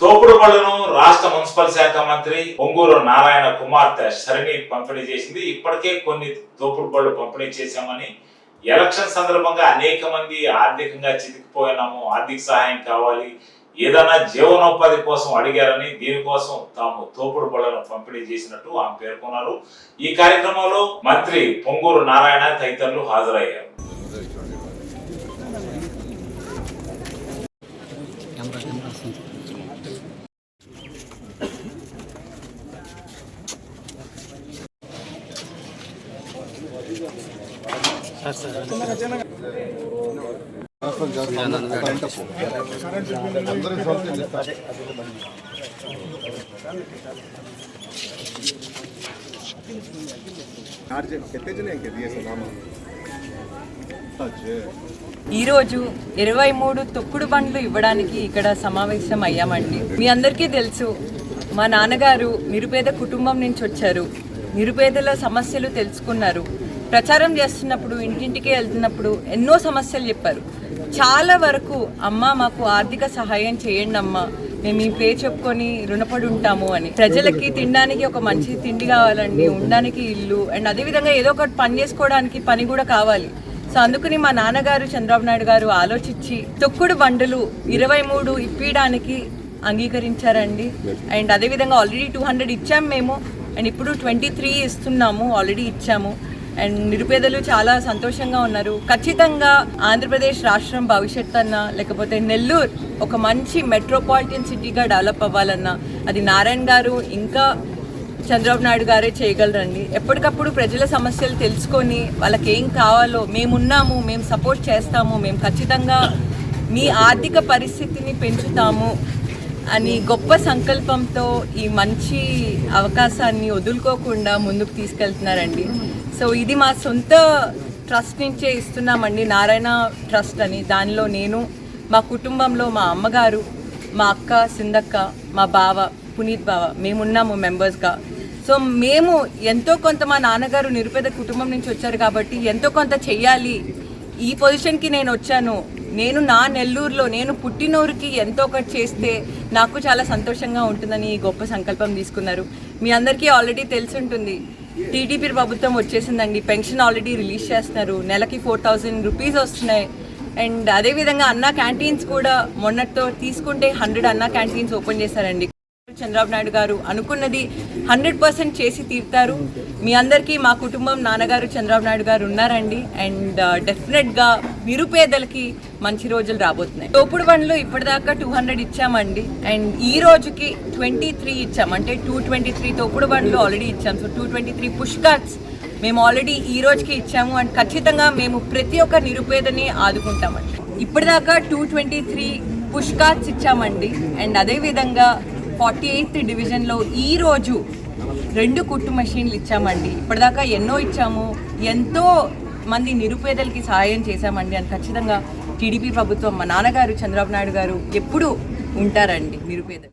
తోపుడు బళ్ళను రాష్ట్ర మున్సిపల్ శాఖ మంత్రి పొంగూరు నారాయణ కుమార్తె శరణి పంపిణీ చేసింది. ఇప్పటికే కొన్ని తోపుడు బళ్ళు పంపిణీ చేశామని ఎలక్షన్ సందర్భంగా అనేక మంది ఆర్థికంగా చితికిపోయినాము. ఆర్థిక సహాయం కావాలి. ఏదైనా జీవనోపాధి కోసం అడిగారని దీనికోసం తాము తోపుడు బళ్ళను పంపిణీ చేసినట్టు ఆమె పేర్కొన్నారు. ఈ కార్యక్రమంలో మంత్రి పొంగూరు నారాయణ తదితరులు హాజరయ్యారు. ఈరోజు ఇరవై మూడు తొక్కుడు బండ్లు ఇవ్వడానికి ఇక్కడ సమావేశం అయ్యామండి. మీ అందరికీ తెలుసు మా నాన్నగారు నిరుపేద కుటుంబం నుంచి వచ్చారు. నిరుపేదల సమస్యలు తెలుసుకున్నారు. ప్రచారం చేస్తున్నప్పుడు ఇంటింటికి వెళ్తున్నప్పుడు ఎన్నో సమస్యలు చెప్పారు. చాలా వరకు అమ్మ మాకు ఆర్థిక సహాయం చేయండి అమ్మా. మేము ఈ పే చెప్పుకొని రుణపడి ఉంటాము అని. ప్రజలకి తినడానికి ఒక మంచి తిండి కావాలండి ఉండడానికి ఇల్లు అండ్ అదేవిధంగా ఏదో ఒకటి పని చేసుకోవడానికి పని కూడా కావాలి. సో అందుకని మా నాన్నగారు చంద్రబాబు నాయుడు గారు ఆలోచించి తొక్కుడు బండులు ఇరవై మూడు ఇప్పించడానికి అంగీకరించారండి. అండ్ అదేవిధంగా ఆల్రెడీ టూ హండ్రెడ్ ఇచ్చాము మేము. అండ్ ఇప్పుడు ట్వంటీ త్రీ ఇస్తున్నాము ఆల్రెడీ ఇచ్చాము. అండ్ నిరుపేదలు చాలా సంతోషంగా ఉన్నారు. ఖచ్చితంగా ఆంధ్రప్రదేశ్ రాష్ట్రం భవిష్యత్ అన్నా లేకపోతే నెల్లూరు ఒక మంచి మెట్రోపాలిటన్ సిటీగా డెవలప్ అవ్వాలన్నా అది నారాయణ గారు ఇంకా చంద్రబాబు నాయుడు గారే చేయగలరండి. ఎప్పటికప్పుడు ప్రజల సమస్యలు తెలుసుకొని వాళ్ళకి ఏం కావాలో మేమున్నాము మేము సపోర్ట్ చేస్తాము మేము ఖచ్చితంగా మీ ఆర్థిక పరిస్థితిని పెంచుతాము. అని గొప్ప సంకల్పంతో ఈ మంచి అవకాశాన్ని వదులుకోకుండా ముందుకు తీసుకెళ్తున్నారండి. సో ఇది మా సొంత ట్రస్ట్ నుంచే ఇస్తున్నామండి. నారాయణ ట్రస్ట్ అని. దానిలో నేను మా కుటుంబంలో మా అమ్మగారు మా అక్క సిందక్క మా బావ పునీత్ బావ మేమున్నాము మెంబర్స్గా. సో మేము ఎంతో కొంత మా నాన్నగారు నిరుపేద కుటుంబం నుంచి వచ్చారు కాబట్టి ఎంతో కొంత చెయ్యాలి. ఈ పొజిషన్కి నేను వచ్చాను. నేను నా నెల్లూరులో నేను పుట్టినోరికి ఎంతో ఒకటి చేస్తే నాకు చాలా సంతోషంగా ఉంటుందని ఈ గొప్ప సంకల్పం తీసుకున్నారు. మీ అందరికీ ఆల్రెడీ తెలిసి ఉంటుంది టీడీపీ ప్రభుత్వం వచ్చేసిందండి. పెన్షన్ ఆల్రెడీ రిలీజ్ చేస్తున్నారు. నెలకి ఫోర్ థౌజండ్ రూపీస్ వస్తున్నాయి. అండ్ అదేవిధంగా అన్న క్యాంటీన్స్ కూడా మొన్నటితో తీసుకుంటే హండ్రెడ్ అన్న క్యాంటీన్స్ ఓపెన్ చేశారండి. చంద్రబాబు నాయుడు గారు అనుకున్నది హండ్రెడ్ పర్సెంట్ చేసి తీరుతారు. మీ అందరికీ మా కుటుంబం నాన్నగారు చంద్రబాబు నాయుడు గారు ఉన్నారండి. అండ్ డెఫినెట్గా నిరుపేదలకి మంచి రోజులు రాబోతున్నాయి. తోపుడు బండ్లు ఇప్పటిదాకా టూ హండ్రెడ్ ఇచ్చామండి. అండ్ ఈ రోజుకి ట్వంటీ త్రీ ఇచ్చాం. అంటే టూ ట్వంటీ త్రీ తోపుడు బండ్లు ఆల్రెడీ ఇచ్చాం. So two twenty three push మేము ఆల్రెడీ ఈ రోజుకి ఇచ్చాము. అండ్ ఖచ్చితంగా మేము ప్రతి ఒక్క నిరుపేదని ఆదుకుంటామండి. ఇప్పటిదాకా టూ ట్వంటీ త్రీ పుష్ ఇచ్చామండి. అండ్ అదేవిధంగా ఫార్టీ ఎయిత్ డివిజన్లో ఈ రోజు రెండు కుట్టు మెషిన్లు ఇచ్చామండి. ఇప్పటిదాకా ఎన్నో ఇచ్చాము. ఎంతో మంది నిరుపేదలకి సహాయం చేశామండి. అని ఖచ్చితంగా టీడీపీ ప్రభుత్వం మా నాన్నగారు చంద్రబాబు నాయుడు గారు ఎప్పుడూ ఉంటారండి నిరుపేదలు.